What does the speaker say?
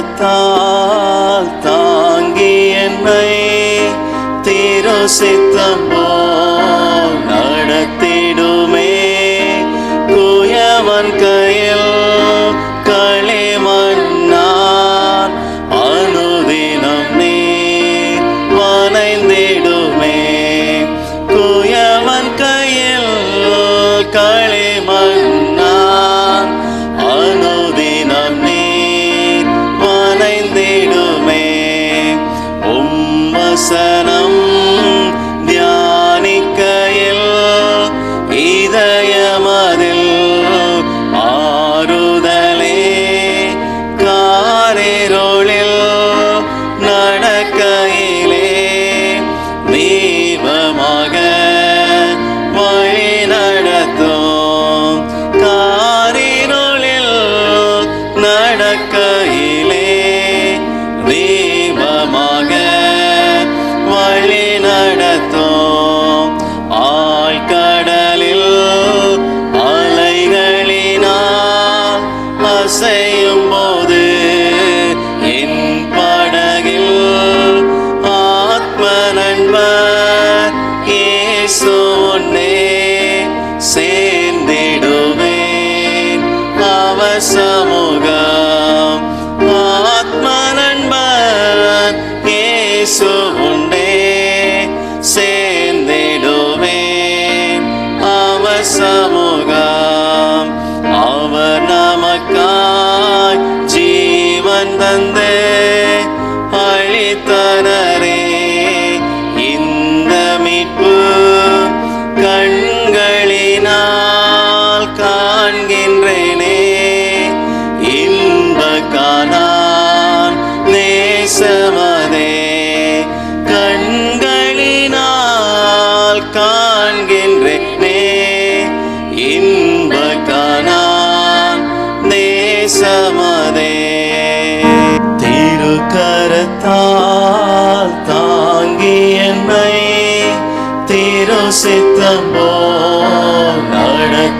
கரத்தால் தாங்கி என்னை திரு சித்தமோ நடத்திடுமே. குயவன் கையில் களே e my God. ரோசித்தமோ நடக்க